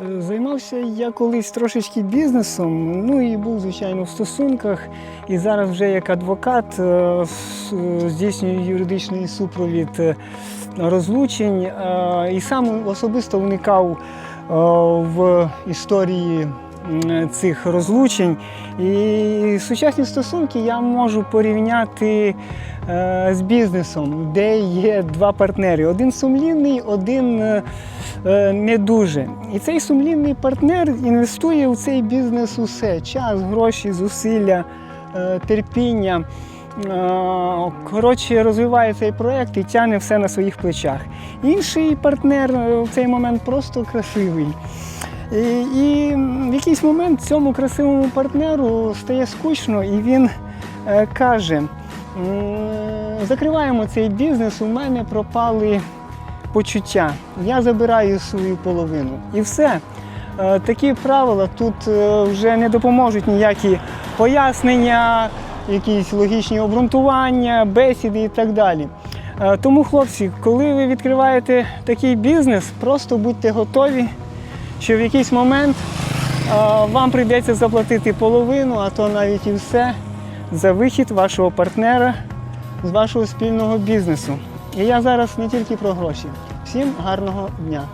Займався я колись трошечки бізнесом, ну і був, звичайно, в стосунках. І зараз вже як адвокат е, здійснюю юридичний супровід е, розлучень. е, І сам особисто вникав в історії цих розлучень. І сучасні стосунки я можу порівняти з бізнесом, де є два партнери: один сумлінний, один не дуже. І цей сумлінний партнер інвестує в цей бізнес усе: час, гроші, зусилля, е, терпіння. Е, Коротше, розвиває цей проект і тягне все на своїх плечах. Інший партнер е, в цей момент просто красивий. І, і в якийсь момент цьому красивому партнеру стає скучно, і він е, каже: закриваємо цей бізнес, у мене пропали почуття. Я забираю свою половину. І все. Е, Такі правила тут е, вже не допоможуть ніякі пояснення, якісь логічні обґрунтування, бесіди і так далі. Е, Тому, хлопці, коли ви відкриваєте такий бізнес, просто будьте готові, що в якийсь момент вам прийдеться заплатити половину, а то навіть і все за вихід вашого партнера з вашого спільного бізнесу. І я зараз не тільки про гроші. Всім гарного дня!